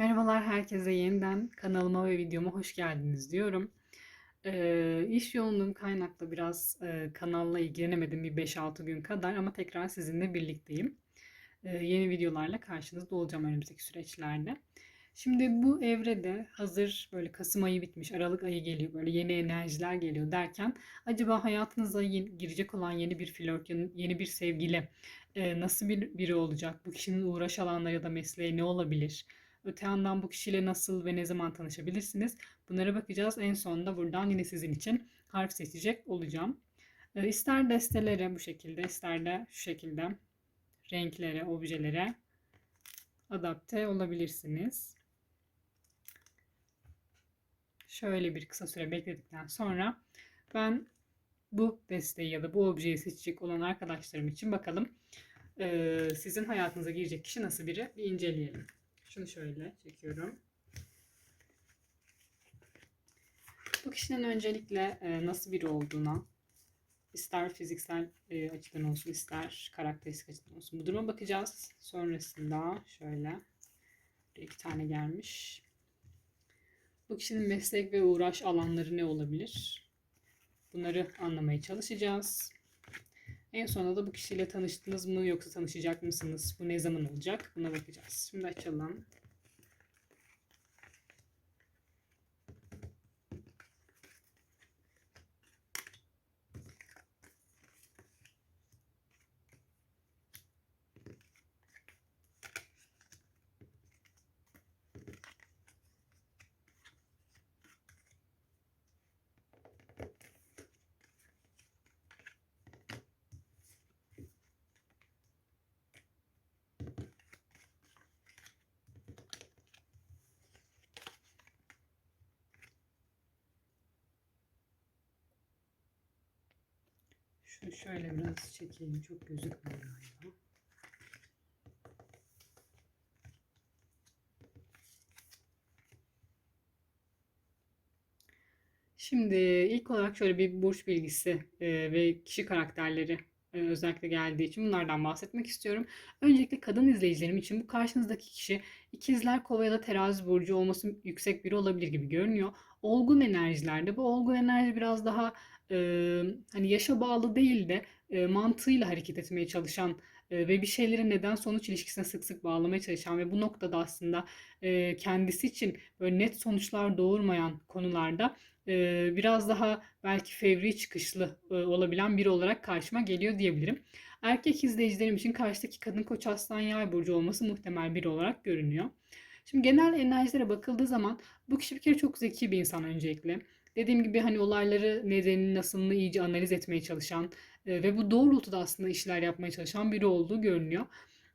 Merhabalar herkese yeniden kanalıma ve videoma hoş geldiniz diyorum. Ee, iş yoğunluğum kaynaklı biraz e, kanalla ilgilenemedim bir 5-6 gün kadar ama tekrar sizinle birlikteyim. Ee, yeni videolarla karşınızda olacağım önümüzdeki süreçlerde. Şimdi bu evrede hazır böyle Kasım ayı bitmiş, Aralık ayı geliyor, böyle yeni enerjiler geliyor derken acaba hayatınıza yeni- girecek olan yeni bir flört, yeni bir sevgili e, nasıl bir biri olacak? Bu kişinin uğraş alanları ya da mesleği ne olabilir? Öte yandan bu kişiyle nasıl ve ne zaman tanışabilirsiniz? Bunlara bakacağız. En sonunda buradan yine sizin için harf seçecek olacağım. E, İster destelere bu şekilde, ister de şu şekilde renklere, objelere adapte olabilirsiniz. Şöyle bir kısa süre bekledikten sonra ben bu desteği ya da bu objeyi seçecek olan arkadaşlarım için bakalım e, sizin hayatınıza girecek kişi nasıl biri bir inceleyelim. Şunu şöyle çekiyorum. Bu kişinin öncelikle e, nasıl biri olduğuna, ister fiziksel e, açıdan olsun, ister karakteristik açıdan olsun. Bu duruma bakacağız. Sonrasında şöyle iki tane gelmiş. Bu kişinin meslek ve uğraş alanları ne olabilir? Bunları anlamaya çalışacağız. En sonunda da bu kişiyle tanıştınız mı yoksa tanışacak mısınız? Bu ne zaman olacak? Buna bakacağız. Şimdi açalım. Şu şöyle biraz çekeyim. Çok gözükmüyor galiba. Şimdi ilk olarak şöyle bir burç bilgisi e, ve kişi karakterleri e, özellikle geldiği için bunlardan bahsetmek istiyorum. Öncelikle kadın izleyicilerim için bu karşınızdaki kişi ikizler, kova ya da terazi burcu olması yüksek biri olabilir gibi görünüyor. Olgun enerjilerde bu olgun enerji biraz daha e, hani yaşa bağlı değil de e, mantığıyla hareket etmeye çalışan e, ve bir şeyleri neden sonuç ilişkisine sık sık bağlamaya çalışan ve bu noktada aslında e, kendisi için böyle net sonuçlar doğurmayan konularda e, biraz daha belki fevri çıkışlı e, olabilen biri olarak karşıma geliyor diyebilirim. Erkek izleyicilerim için karşıdaki kadın koç aslan yay burcu olması muhtemel biri olarak görünüyor. Şimdi genel enerjilere bakıldığı zaman bu kişi bir kere çok zeki bir insan öncelikle. Dediğim gibi hani olayları nedenini nasılını iyice analiz etmeye çalışan e, ve bu doğrultuda aslında işler yapmaya çalışan biri olduğu görünüyor.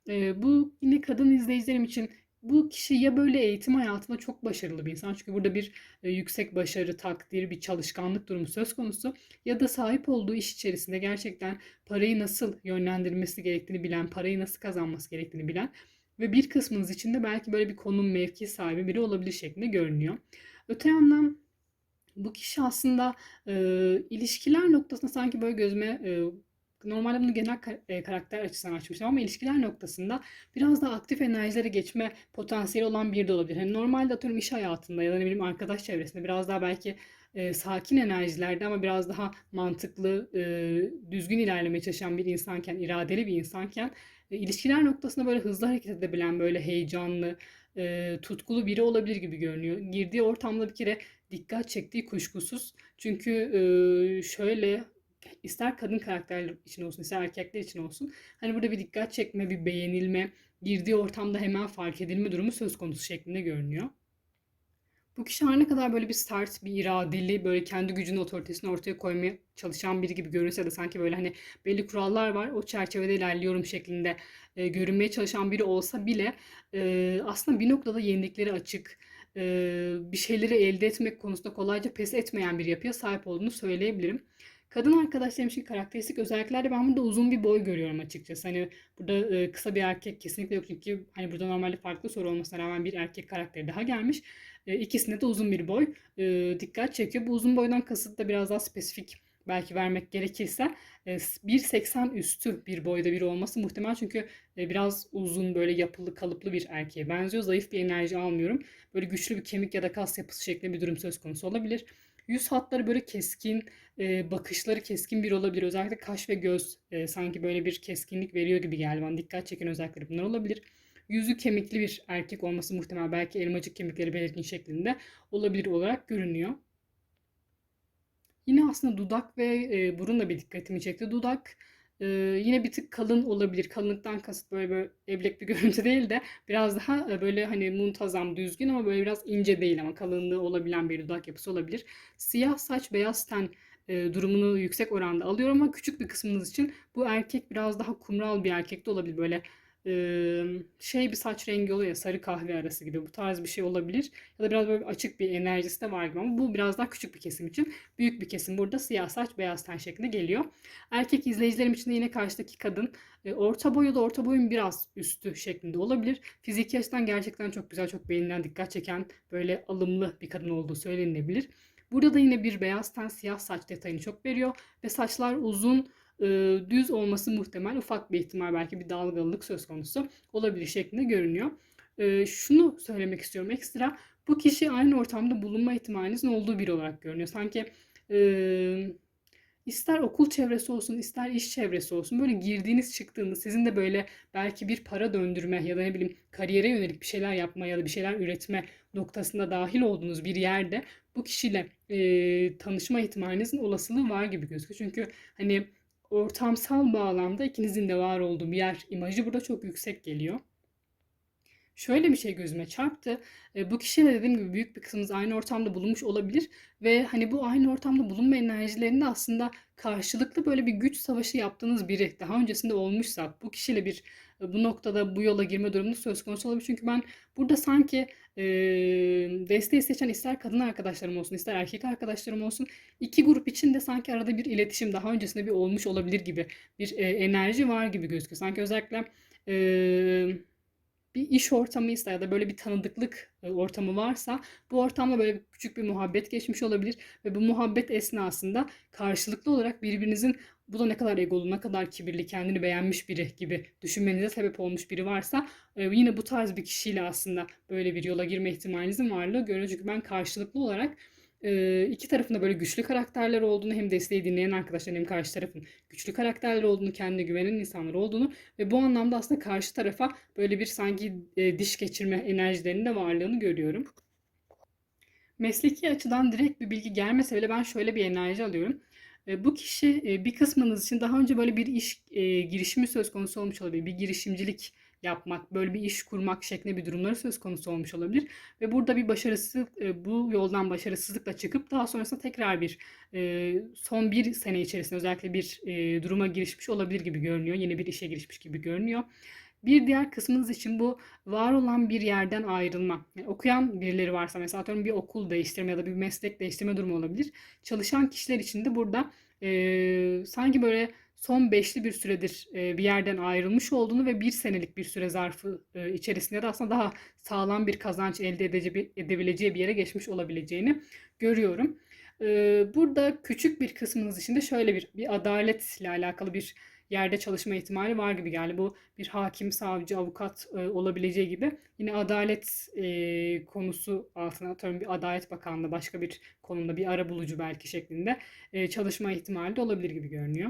E, bu yine kadın izleyicilerim için bu kişi ya böyle eğitim hayatında çok başarılı bir insan çünkü burada bir e, yüksek başarı, takdir, bir çalışkanlık durumu söz konusu ya da sahip olduğu iş içerisinde gerçekten parayı nasıl yönlendirmesi gerektiğini bilen, parayı nasıl kazanması gerektiğini bilen ve bir kısmınız için de belki böyle bir konum mevki sahibi biri olabilir şeklinde görünüyor. Öte yandan bu kişi aslında e, ilişkiler noktasında sanki böyle gözüme e, normalde bunu genel kar- karakter açısından açmıştım ama ilişkiler noktasında biraz daha aktif enerjilere geçme potansiyeli olan biri de olabilir. Hani normalde atıyorum iş hayatında ya da ne bileyim arkadaş çevresinde biraz daha belki e, sakin enerjilerde ama biraz daha mantıklı, e, düzgün ilerlemeye çalışan bir insanken, iradeli bir insanken e, ilişkiler noktasında böyle hızlı hareket edebilen, böyle heyecanlı, e, tutkulu biri olabilir gibi görünüyor. Girdiği ortamda bir kere dikkat çektiği kuşkusuz. Çünkü e, şöyle ister kadın karakterler için olsun ister erkekler için olsun hani burada bir dikkat çekme, bir beğenilme, girdiği ortamda hemen fark edilme durumu söz konusu şeklinde görünüyor. Bu kişi her ne kadar böyle bir start, bir iradeli, böyle kendi gücünün otoritesini ortaya koymaya çalışan biri gibi görünse de sanki böyle hani belli kurallar var, o çerçevede ilerliyorum şeklinde e, görünmeye çalışan biri olsa bile e, aslında bir noktada yenilikleri açık, bir şeyleri elde etmek konusunda kolayca pes etmeyen bir yapıya sahip olduğunu söyleyebilirim. Kadın arkadaşlarım için karakteristik özelliklerde ben burada uzun bir boy görüyorum açıkçası. Hani burada kısa bir erkek kesinlikle yok çünkü hani burada normalde farklı soru olmasına rağmen bir erkek karakteri daha gelmiş. İkisinde de uzun bir boy dikkat çekiyor. Bu uzun boydan kasıt da biraz daha spesifik belki vermek gerekirse e, 1.80 üstü bir boyda biri olması muhtemel çünkü e, biraz uzun böyle yapılı kalıplı bir erkeğe benziyor. Zayıf bir enerji almıyorum. Böyle güçlü bir kemik ya da kas yapısı şeklinde bir durum söz konusu olabilir. Yüz hatları böyle keskin, e, bakışları keskin bir olabilir. Özellikle kaş ve göz e, sanki böyle bir keskinlik veriyor gibi geldi bana. Dikkat çeken özellikleri bunlar olabilir. Yüzü kemikli bir erkek olması muhtemel. Belki elmacık kemikleri belirgin şeklinde olabilir olarak görünüyor. Yine aslında dudak ve e, burun da bir dikkatimi çekti. Dudak e, yine bir tık kalın olabilir. Kalınlıktan kasıt böyle, böyle eblek bir görüntü değil de biraz daha e, böyle hani muntazam, düzgün ama böyle biraz ince değil ama kalınlığı olabilen bir dudak yapısı olabilir. Siyah saç, beyaz ten e, durumunu yüksek oranda alıyorum ama küçük bir kısmınız için bu erkek biraz daha kumral bir erkek de olabilir. Böyle şey bir saç rengi oluyor ya sarı kahve arası gibi bu tarz bir şey olabilir. Ya da biraz böyle açık bir enerjisi de var gibi ama bu biraz daha küçük bir kesim için. Büyük bir kesim burada siyah saç beyaz ten şeklinde geliyor. Erkek izleyicilerim için de yine karşıdaki kadın orta boyu da orta boyun biraz üstü şeklinde olabilir. Fiziki açıdan gerçekten çok güzel, çok beğenilen, dikkat çeken böyle alımlı bir kadın olduğu söylenilebilir. Burada da yine bir beyaz ten siyah saç detayını çok veriyor ve saçlar uzun e, düz olması muhtemel. Ufak bir ihtimal belki bir dalgalılık söz konusu olabilir şeklinde görünüyor. E, şunu söylemek istiyorum ekstra. Bu kişi aynı ortamda bulunma ihtimalinizin olduğu biri olarak görünüyor. Sanki e, ister okul çevresi olsun, ister iş çevresi olsun böyle girdiğiniz çıktığınız sizin de böyle belki bir para döndürme ya da ne bileyim kariyere yönelik bir şeyler yapma ya da bir şeyler üretme noktasında dahil olduğunuz bir yerde bu kişiyle e, tanışma ihtimalinizin olasılığı var gibi gözüküyor. Çünkü hani ortamsal bağlamda ikinizin de var olduğu bir yer imajı burada çok yüksek geliyor. Şöyle bir şey gözüme çarptı. E, bu kişiyle dediğim gibi büyük bir kısmınız aynı ortamda bulunmuş olabilir ve hani bu aynı ortamda bulunma enerjilerinde aslında karşılıklı böyle bir güç savaşı yaptığınız biri daha öncesinde olmuşsa bu kişiyle bir e, bu noktada bu yola girme durumu söz konusu olabilir. Çünkü ben burada sanki e, desteği seçen ister kadın arkadaşlarım olsun ister erkek arkadaşlarım olsun iki grup içinde sanki arada bir iletişim daha öncesinde bir olmuş olabilir gibi bir e, enerji var gibi gözüküyor. Sanki özellikle e, bir iş ortamıysa ya da böyle bir tanıdıklık e, ortamı varsa bu ortamda böyle küçük bir muhabbet geçmiş olabilir ve bu muhabbet esnasında karşılıklı olarak birbirinizin bu da ne kadar egolu, ne kadar kibirli, kendini beğenmiş biri gibi düşünmenize sebep olmuş biri varsa e, yine bu tarz bir kişiyle aslında böyle bir yola girme ihtimalinizin varlığı görünüyor. Çünkü ben karşılıklı olarak iki tarafında böyle güçlü karakterler olduğunu hem desteği dinleyen arkadaşlar hem karşı tarafın güçlü karakterler olduğunu, kendine güvenen insanlar olduğunu ve bu anlamda aslında karşı tarafa böyle bir sanki diş geçirme enerjilerinin de varlığını görüyorum. Mesleki açıdan direkt bir bilgi gelmese bile ben şöyle bir enerji alıyorum. Bu kişi bir kısmınız için daha önce böyle bir iş girişimi söz konusu olmuş olabilir. Bir girişimcilik yapmak, böyle bir iş kurmak şeklinde bir durumları söz konusu olmuş olabilir. Ve burada bir başarısız, e, bu yoldan başarısızlıkla çıkıp daha sonrasında tekrar bir e, son bir sene içerisinde özellikle bir e, duruma girişmiş olabilir gibi görünüyor. Yeni bir işe girişmiş gibi görünüyor. Bir diğer kısmınız için bu var olan bir yerden ayrılma. Yani okuyan birileri varsa mesela atıyorum bir okul değiştirme ya da bir meslek değiştirme durumu olabilir. Çalışan kişiler için de burada e, sanki böyle son beşli bir süredir bir yerden ayrılmış olduğunu ve bir senelik bir süre zarfı içerisinde de aslında daha sağlam bir kazanç elde edebileceği bir yere geçmiş olabileceğini görüyorum. Burada küçük bir kısmınız için de şöyle bir, bir adaletle alakalı bir yerde çalışma ihtimali var gibi geldi. Bu bir hakim, savcı, avukat olabileceği gibi. Yine adalet konusu altına atıyorum bir Adalet Bakanlığı başka bir konumda bir ara bulucu belki şeklinde çalışma ihtimali de olabilir gibi görünüyor.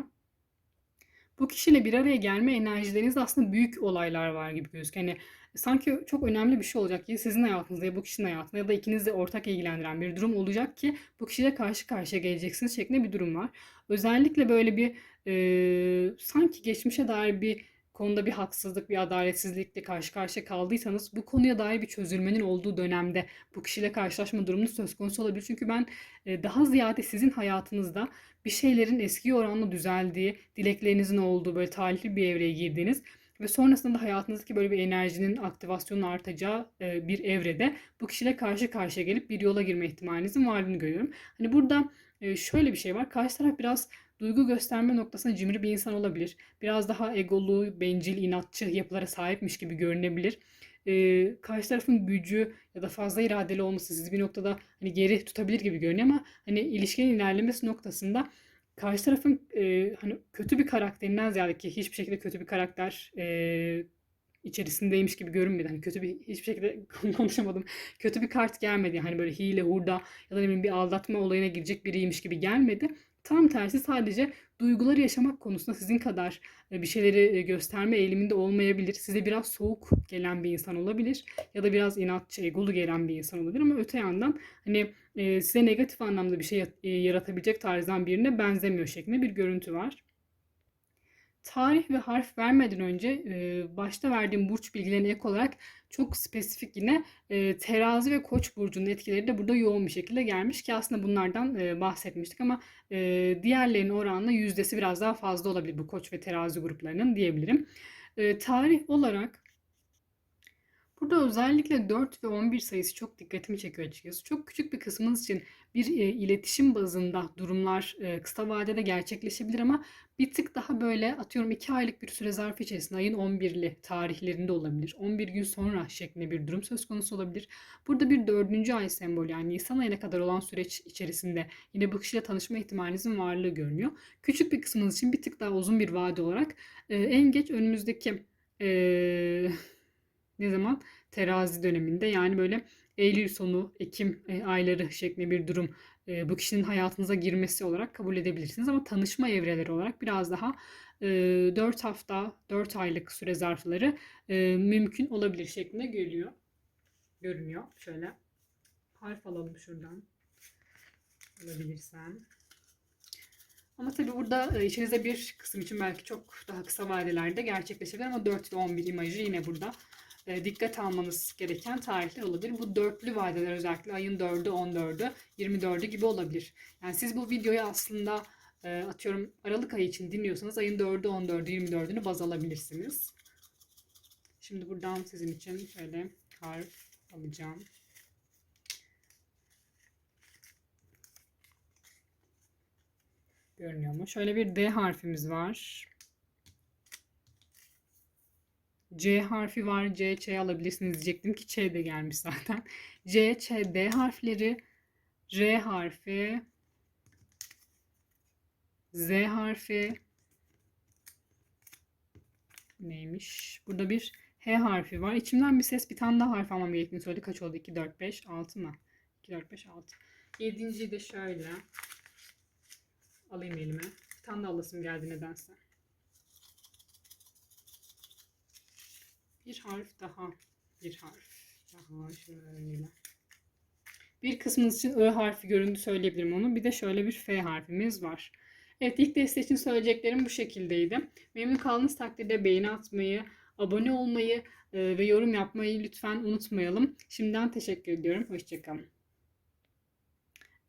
Bu kişiyle bir araya gelme enerjilerinizde aslında büyük olaylar var gibi gözüküyor. Hani sanki çok önemli bir şey olacak ya sizin hayatınızda ya bu kişinin hayatında ya da ikinizi ortak ilgilendiren bir durum olacak ki bu kişiyle karşı karşıya geleceksiniz şeklinde bir durum var. Özellikle böyle bir e, sanki geçmişe dair bir konuda bir haksızlık, bir adaletsizlikle karşı karşıya kaldıysanız bu konuya dair bir çözülmenin olduğu dönemde bu kişiyle karşılaşma durumu söz konusu olabilir. Çünkü ben e, daha ziyade sizin hayatınızda bir şeylerin eski oranla düzeldiği, dileklerinizin olduğu böyle talihli bir evreye girdiğiniz ve sonrasında da hayatınızdaki böyle bir enerjinin aktivasyonu artacağı e, bir evrede bu kişiyle karşı karşıya gelip bir yola girme ihtimalinizin varlığını görüyorum. Hani burada e, şöyle bir şey var. Karşı taraf biraz duygu gösterme noktasında cimri bir insan olabilir. Biraz daha egolu, bencil, inatçı yapılara sahipmiş gibi görünebilir. Ee, karşı tarafın gücü ya da fazla iradeli olması sizi bir noktada hani geri tutabilir gibi görünüyor ama hani ilişkinin ilerlemesi noktasında karşı tarafın e, hani kötü bir karakterinden ziyade ki hiçbir şekilde kötü bir karakter e, içerisindeymiş gibi görünmedi. Hani kötü bir hiçbir şekilde konuşamadım. Kötü bir kart gelmedi. Hani böyle hile, hurda ya da ne bir aldatma olayına girecek biriymiş gibi gelmedi. Tam tersi sadece duyguları yaşamak konusunda sizin kadar e, bir şeyleri e, gösterme eğiliminde olmayabilir. Size biraz soğuk gelen bir insan olabilir ya da biraz inatçı, egolu gelen bir insan olabilir ama öte yandan hani e, size negatif anlamda bir şey yaratabilecek tarzdan birine benzemiyor şeklinde bir görüntü var. Tarih ve harf vermeden önce başta verdiğim burç bilgilerine ek olarak çok spesifik yine terazi ve koç burcunun etkileri de burada yoğun bir şekilde gelmiş ki aslında bunlardan bahsetmiştik ama diğerlerinin oranla yüzdesi biraz daha fazla olabilir bu koç ve terazi gruplarının diyebilirim. tarih olarak Burada özellikle 4 ve 11 sayısı çok dikkatimi çekiyor açıkçası. Çok küçük bir kısmınız için bir e, iletişim bazında durumlar e, kısa vadede gerçekleşebilir ama bir tık daha böyle atıyorum 2 aylık bir süre zarfı içerisinde ayın 11'li tarihlerinde olabilir. 11 gün sonra şeklinde bir durum söz konusu olabilir. Burada bir dördüncü ay sembolü yani Nisan ayına kadar olan süreç içerisinde yine bu kişiyle tanışma ihtimalinizin varlığı görünüyor. Küçük bir kısmınız için bir tık daha uzun bir vade olarak e, en geç önümüzdeki e, ne zaman? Terazi döneminde yani böyle Eylül sonu, Ekim e, ayları şeklinde bir durum e, bu kişinin hayatınıza girmesi olarak kabul edebilirsiniz. Ama tanışma evreleri olarak biraz daha e, 4 hafta, 4 aylık süre zarfları e, mümkün olabilir şeklinde geliyor. Görünüyor. Şöyle harf alalım şuradan. Alabilirsem. Ama tabii burada e, içinizde bir kısım için belki çok daha kısa vadelerde gerçekleşebilir ama 4 ve 11 imajı yine burada e, dikkat almanız gereken tarihler olabilir. Bu dörtlü vadeler özellikle ayın 4'ü, 14'ü, 24'ü gibi olabilir. Yani siz bu videoyu aslında e, atıyorum Aralık ayı için dinliyorsanız ayın 4'ü, 14'ü, 24'ünü baz alabilirsiniz. Şimdi buradan sizin için şöyle harf alacağım. Görünüyor mu? Şöyle bir D harfimiz var. C harfi var. C, Ç alabilirsiniz diyecektim ki Ç de gelmiş zaten. C, Ç, D harfleri. R harfi. Z harfi. Neymiş? Burada bir H harfi var. İçimden bir ses bir tane daha harf almam gerektiğini söyledi. Kaç oldu? 2, 4, 5, 6 mı? 2, 4, 5, 6. Yedinciyi de şöyle alayım elime. Bir tane daha alasım geldi nedense. Bir harf daha. Bir harf daha şöyle. Bir kısmınız için I harfi göründü söyleyebilirim onu. Bir de şöyle bir F harfimiz var. Evet ilk deste için söyleyeceklerim bu şekildeydi. Memnun kaldığınız takdirde beğeni atmayı, abone olmayı e, ve yorum yapmayı lütfen unutmayalım. Şimdiden teşekkür ediyorum. Hoşçakalın.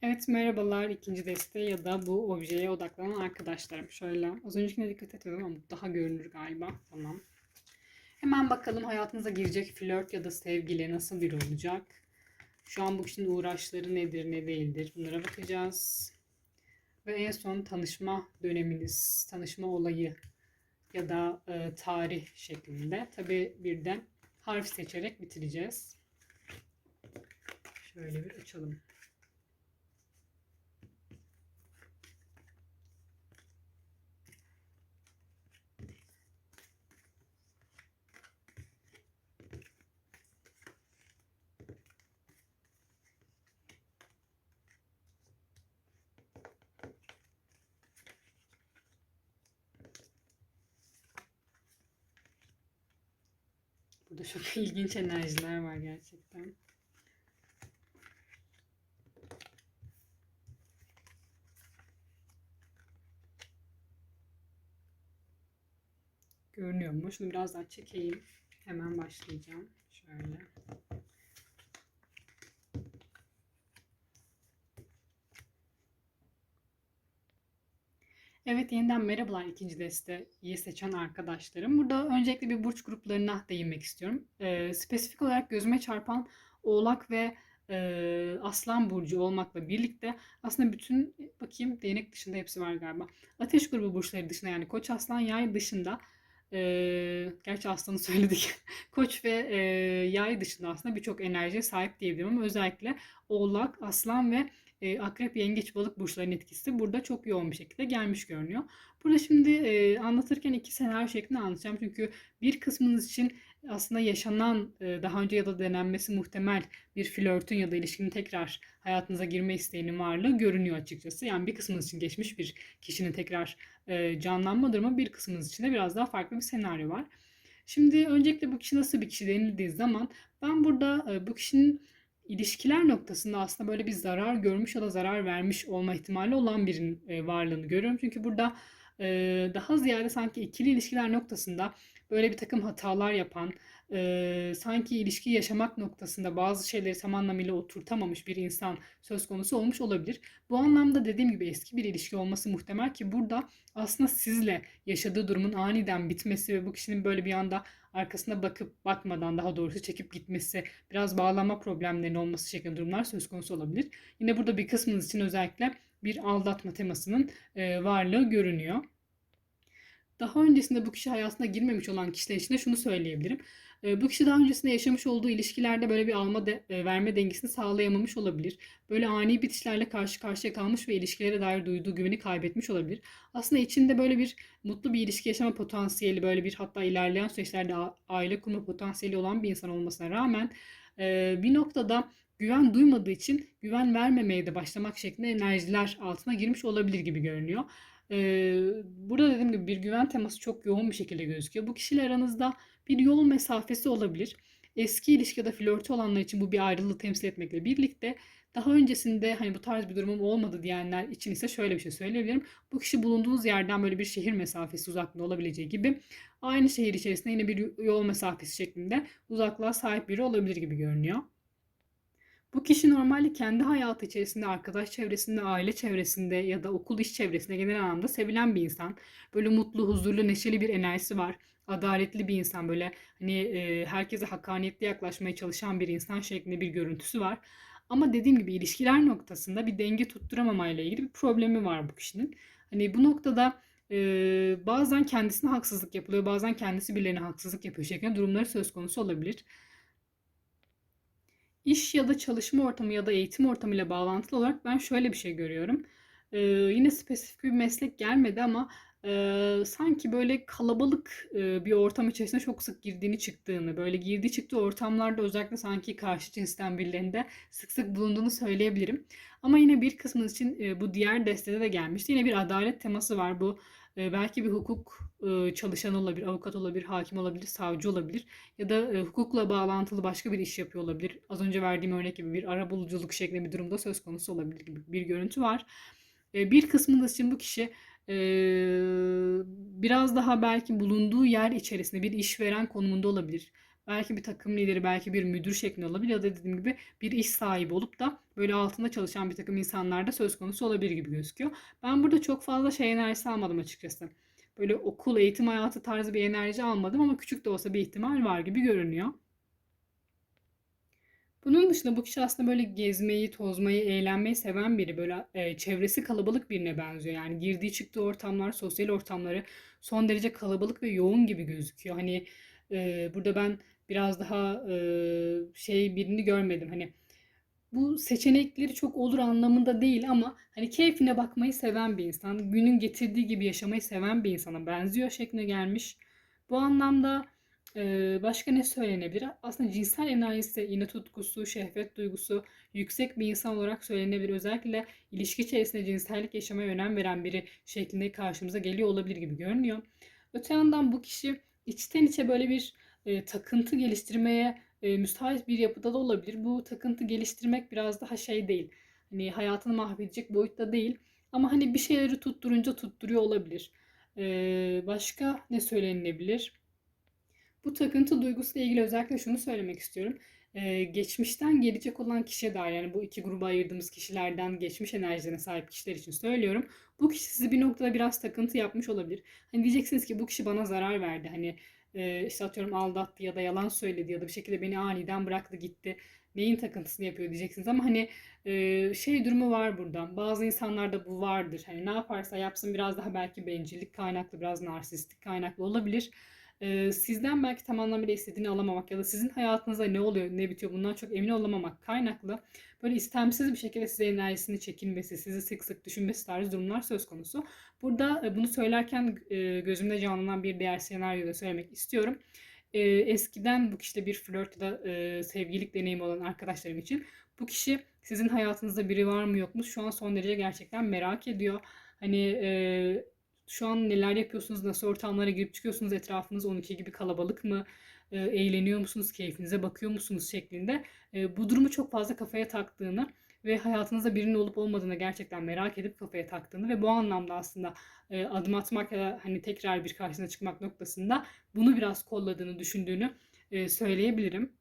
Evet merhabalar ikinci deste ya da bu objeye odaklanan arkadaşlarım. Şöyle az öncekine dikkat etmedim ama daha görünür galiba. Tamam. Hemen bakalım hayatınıza girecek flört ya da sevgili nasıl biri olacak? Şu an bu kişinin uğraşları nedir ne değildir bunlara bakacağız. Ve en son tanışma döneminiz, tanışma olayı ya da e, tarih şeklinde. Tabi bir de harf seçerek bitireceğiz. Şöyle bir açalım. Burada çok ilginç enerjiler var gerçekten. Görünüyor mu? Şunu biraz daha çekeyim. Hemen başlayacağım. Şöyle. Evet yeniden merhabalar ikinci desteği seçen arkadaşlarım. Burada öncelikle bir burç gruplarına değinmek istiyorum. Ee, spesifik olarak gözüme çarpan Oğlak ve e, Aslan Burcu olmakla birlikte aslında bütün bakayım değnek dışında hepsi var galiba. Ateş grubu burçları dışında yani Koç, Aslan, Yay dışında e, gerçi Aslan'ı söyledik. Koç ve e, Yay dışında aslında birçok enerjiye sahip diyebilirim ama özellikle Oğlak, Aslan ve e, akrep, yengeç, balık burçlarının etkisi burada çok yoğun bir şekilde gelmiş görünüyor. Burada şimdi e, anlatırken iki senaryo şeklinde anlatacağım. Çünkü bir kısmınız için aslında yaşanan daha önce ya da denenmesi muhtemel bir flörtün ya da ilişkinin tekrar hayatınıza girme isteğinin varlığı görünüyor açıkçası. Yani bir kısmınız için geçmiş bir kişinin tekrar canlanma durumu bir kısmınız için de biraz daha farklı bir senaryo var. Şimdi öncelikle bu kişi nasıl bir kişi denildiği zaman ben burada bu kişinin ilişkiler noktasında aslında böyle bir zarar görmüş ya da zarar vermiş olma ihtimali olan birinin e, varlığını görüyorum. Çünkü burada e, daha ziyade sanki ikili ilişkiler noktasında böyle bir takım hatalar yapan, e, sanki ilişki yaşamak noktasında bazı şeyleri tam anlamıyla oturtamamış bir insan söz konusu olmuş olabilir. Bu anlamda dediğim gibi eski bir ilişki olması muhtemel ki burada aslında sizle yaşadığı durumun aniden bitmesi ve bu kişinin böyle bir anda arkasına bakıp bakmadan daha doğrusu çekip gitmesi, biraz bağlanma problemlerinin olması şeklinde durumlar söz konusu olabilir. Yine burada bir kısmınız için özellikle bir aldatma temasının varlığı görünüyor. Daha öncesinde bu kişi hayatına girmemiş olan kişiler için de şunu söyleyebilirim. E, bu kişi daha öncesinde yaşamış olduğu ilişkilerde böyle bir alma de, e, verme dengesini sağlayamamış olabilir. Böyle ani bitişlerle karşı karşıya kalmış ve ilişkilere dair duyduğu güveni kaybetmiş olabilir. Aslında içinde böyle bir mutlu bir ilişki yaşama potansiyeli, böyle bir hatta ilerleyen süreçlerde aile kurma potansiyeli olan bir insan olmasına rağmen e, bir noktada güven duymadığı için güven vermemeye de başlamak şeklinde enerjiler altına girmiş olabilir gibi görünüyor. Burada dediğim gibi bir güven teması çok yoğun bir şekilde gözüküyor. Bu kişiyle aranızda bir yol mesafesi olabilir. Eski ilişki ya da flörtü olanlar için bu bir ayrılığı temsil etmekle birlikte daha öncesinde hani bu tarz bir durumum olmadı diyenler için ise şöyle bir şey söyleyebilirim. Bu kişi bulunduğunuz yerden böyle bir şehir mesafesi uzaklığı olabileceği gibi aynı şehir içerisinde yine bir yol mesafesi şeklinde uzaklığa sahip biri olabilir gibi görünüyor. Bu kişi normalde kendi hayatı içerisinde, arkadaş çevresinde, aile çevresinde ya da okul iş çevresinde genel anlamda sevilen bir insan. Böyle mutlu, huzurlu, neşeli bir enerjisi var. Adaletli bir insan böyle hani e, herkese hakkaniyetli yaklaşmaya çalışan bir insan şeklinde bir görüntüsü var. Ama dediğim gibi ilişkiler noktasında bir denge tutturamamayla ilgili bir problemi var bu kişinin. Hani bu noktada e, bazen kendisine haksızlık yapılıyor, bazen kendisi birilerine haksızlık yapıyor şeklinde durumları söz konusu olabilir iş ya da çalışma ortamı ya da eğitim ortamıyla bağlantılı olarak ben şöyle bir şey görüyorum. Ee, yine spesifik bir meslek gelmedi ama e, sanki böyle kalabalık e, bir ortam içerisinde çok sık girdiğini çıktığını, böyle girdiği çıktığı ortamlarda özellikle sanki karşı cinsten birilerinde sık sık bulunduğunu söyleyebilirim. Ama yine bir kısmınız için e, bu diğer destede de gelmişti. Yine bir adalet teması var. Bu e, belki bir hukuk e, çalışanı olabilir, avukat olabilir, hakim olabilir, savcı olabilir ya da e, hukukla bağlantılı başka bir iş yapıyor olabilir. Az önce verdiğim örnek gibi bir arabuluculuk şeklinde bir durumda söz konusu olabilir gibi bir görüntü var. Bir kısmında için bu kişi biraz daha belki bulunduğu yer içerisinde bir işveren konumunda olabilir belki bir takım lideri, belki bir müdür şeklinde olabilir ya da dediğim gibi bir iş sahibi olup da böyle altında çalışan bir takım insanlar da söz konusu olabilir gibi gözüküyor. Ben burada çok fazla şey enerjisi almadım açıkçası. Böyle okul, eğitim hayatı tarzı bir enerji almadım ama küçük de olsa bir ihtimal var gibi görünüyor. Bunun dışında bu kişi aslında böyle gezmeyi, tozmayı, eğlenmeyi seven biri. Böyle e, çevresi kalabalık birine benziyor. Yani girdiği çıktığı ortamlar, sosyal ortamları son derece kalabalık ve yoğun gibi gözüküyor. Hani e, burada ben biraz daha e, şey birini görmedim. Hani bu seçenekleri çok olur anlamında değil ama hani keyfine bakmayı seven bir insan, günün getirdiği gibi yaşamayı seven bir insana benziyor şekline gelmiş. Bu anlamda e, başka ne söylenebilir? Aslında cinsel enerjisi, yine tutkusu, şehvet duygusu yüksek bir insan olarak söylenebilir. Özellikle ilişki içerisinde cinsellik yaşamaya önem veren biri şeklinde karşımıza geliyor olabilir gibi görünüyor. Öte yandan bu kişi içten içe böyle bir e, takıntı geliştirmeye e, müsait bir yapıda da olabilir. Bu takıntı geliştirmek biraz daha şey değil. Hani hayatını mahvedecek boyutta değil. Ama hani bir şeyleri tutturunca tutturuyor olabilir. E, başka ne söylenebilir? Bu takıntı duygusuyla ilgili özellikle şunu söylemek istiyorum. Ee, geçmişten gelecek olan kişiye dair yani bu iki gruba ayırdığımız kişilerden geçmiş enerjilerine sahip kişiler için söylüyorum. Bu kişi sizi bir noktada biraz takıntı yapmış olabilir. Hani diyeceksiniz ki bu kişi bana zarar verdi. Hani e, işte atıyorum aldattı ya da yalan söyledi ya da bir şekilde beni aniden bıraktı gitti. Neyin takıntısını yapıyor diyeceksiniz ama hani e, şey durumu var buradan. Bazı insanlarda bu vardır. Hani ne yaparsa yapsın biraz daha belki bencillik kaynaklı, biraz narsistik kaynaklı olabilir. E, sizden belki tam anlamıyla istediğini alamamak ya da sizin hayatınızda ne oluyor, ne bitiyor bundan çok emin olamamak kaynaklı böyle istemsiz bir şekilde size enerjisini çekinmesi, sizi sık sık düşünmesi tarzı durumlar söz konusu. Burada e, bunu söylerken e, gözümde canlanan bir diğer senaryoda söylemek istiyorum. E, eskiden bu kişide bir flört ya da e, sevgililik deneyimi olan arkadaşlarım için bu kişi sizin hayatınızda biri var mı yok mu şu an son derece gerçekten merak ediyor. Hani e, şu an neler yapıyorsunuz, nasıl ortamlara girip çıkıyorsunuz, etrafınız 12 gibi kalabalık mı, e, eğleniyor musunuz, keyfinize bakıyor musunuz şeklinde? E, bu durumu çok fazla kafaya taktığını ve hayatınızda birinin olup olmadığını gerçekten merak edip kafaya taktığını ve bu anlamda aslında e, adım atmak ya da hani tekrar bir karşısına çıkmak noktasında bunu biraz kolladığını düşündüğünü e, söyleyebilirim.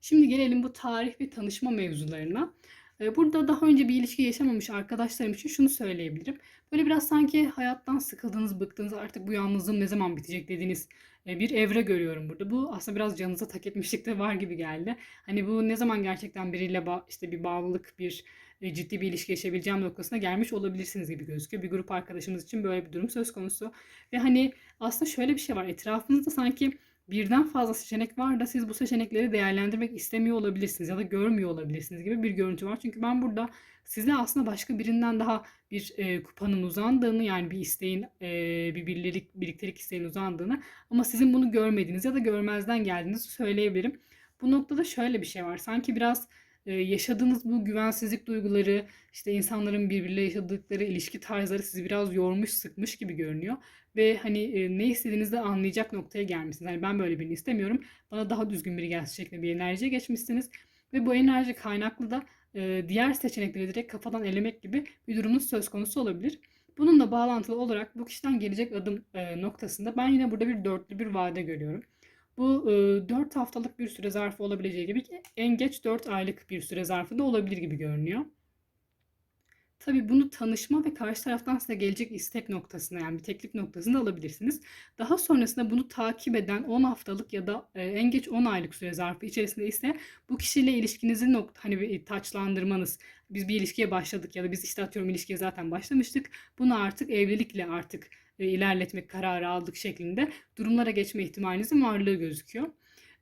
Şimdi gelelim bu tarih ve tanışma mevzularına. E, Burada daha önce bir ilişki yaşamamış arkadaşlarım için şunu söyleyebilirim. Böyle biraz sanki hayattan sıkıldığınız, bıktığınız, artık bu yalnızlığım ne zaman bitecek dediğiniz e, bir evre görüyorum burada. Bu aslında biraz canınıza tak etmişlik de var gibi geldi. Hani bu ne zaman gerçekten biriyle işte bir bağlılık, bir e, ciddi bir ilişki yaşayabileceğim noktasına gelmiş olabilirsiniz gibi gözüküyor. Bir grup arkadaşımız için böyle bir durum söz konusu. Ve hani aslında şöyle bir şey var. Etrafınızda sanki birden fazla seçenek var da siz bu seçenekleri değerlendirmek istemiyor olabilirsiniz ya da görmüyor olabilirsiniz gibi bir görüntü var. Çünkü ben burada size aslında başka birinden daha bir e, kupanın uzandığını yani bir isteğin e, bir birlik, birliktelik isteğin uzandığını ama sizin bunu görmediğiniz ya da görmezden geldiğinizi söyleyebilirim. Bu noktada şöyle bir şey var. Sanki biraz e, yaşadığınız bu güvensizlik duyguları, işte insanların birbiriyle yaşadıkları ilişki tarzları sizi biraz yormuş, sıkmış gibi görünüyor. Ve hani e, ne istediğinizi anlayacak noktaya gelmişsiniz. Hani ben böyle birini istemiyorum. Bana daha düzgün biri gelsin şeklinde bir enerjiye geçmişsiniz. Ve bu enerji kaynaklı da e, diğer seçenekleri direkt kafadan elemek gibi bir durumunuz söz konusu olabilir. Bununla bağlantılı olarak bu kişiden gelecek adım e, noktasında ben yine burada bir dörtlü bir vade görüyorum. Bu e, 4 haftalık bir süre zarfı olabileceği gibi en geç 4 aylık bir süre zarfı da olabilir gibi görünüyor. Tabii bunu tanışma ve karşı taraftan size gelecek istek noktasına yani bir teklif noktasında alabilirsiniz. Daha sonrasında bunu takip eden 10 haftalık ya da en geç 10 aylık süre zarfı içerisinde ise bu kişiyle ilişkinizi nokta hani bir taçlandırmanız. Biz bir ilişkiye başladık ya da biz işte atıyorum ilişkiye zaten başlamıştık. Bunu artık evlilikle artık e, ilerletmek kararı aldık şeklinde durumlara geçme ihtimalinizin varlığı gözüküyor.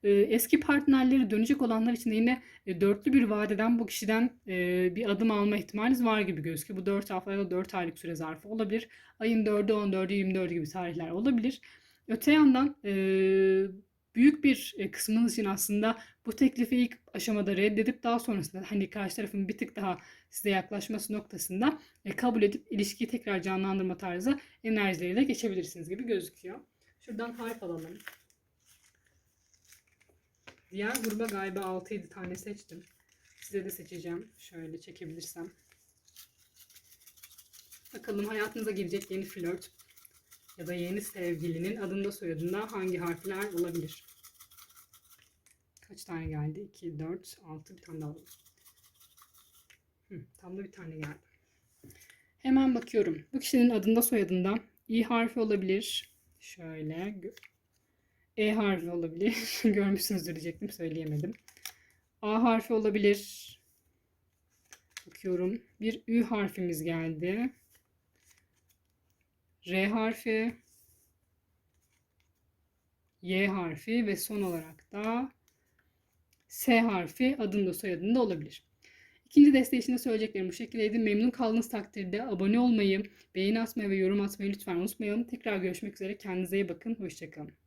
E, eski partnerleri dönecek olanlar için de yine e, dörtlü bir vadeden bu kişiden e, bir adım alma ihtimaliniz var gibi gözüküyor. Bu 4 hafta ya da 4 aylık süre zarfı olabilir. Ayın 4'ü, 14'ü, 24'ü gibi tarihler olabilir. Öte yandan büyük bir e, kısmınız için aslında bu teklifi ilk aşamada reddedip daha sonrasında hani karşı tarafın bir tık daha size yaklaşması noktasında e, kabul edip ilişkiyi tekrar canlandırma tarzı enerjileriyle geçebilirsiniz gibi gözüküyor. Şuradan harf alalım. Diğer gruba galiba 6-7 tane seçtim. Size de seçeceğim. Şöyle çekebilirsem. Bakalım hayatınıza girecek yeni flört ya da yeni sevgilinin adında soyadında hangi harfler olabilir? Kaç tane geldi? 2, 4, 6 bir tane daha. Hı, tam da bir tane geldi. Hemen bakıyorum. Bu kişinin adında soyadında İ harfi olabilir. Şöyle. E harfi olabilir. Görmüşsünüzdür diyecektim. Söyleyemedim. A harfi olabilir. Bakıyorum. Bir Ü harfimiz geldi. R harfi. Y harfi ve son olarak da S harfi adında soyadında olabilir. İkinci deste için de söyleyeceklerim bu şekildeydi. Memnun kaldığınız takdirde abone olmayı, beğeni atmayı ve yorum atmayı lütfen unutmayın. Tekrar görüşmek üzere. Kendinize iyi bakın. Hoşçakalın.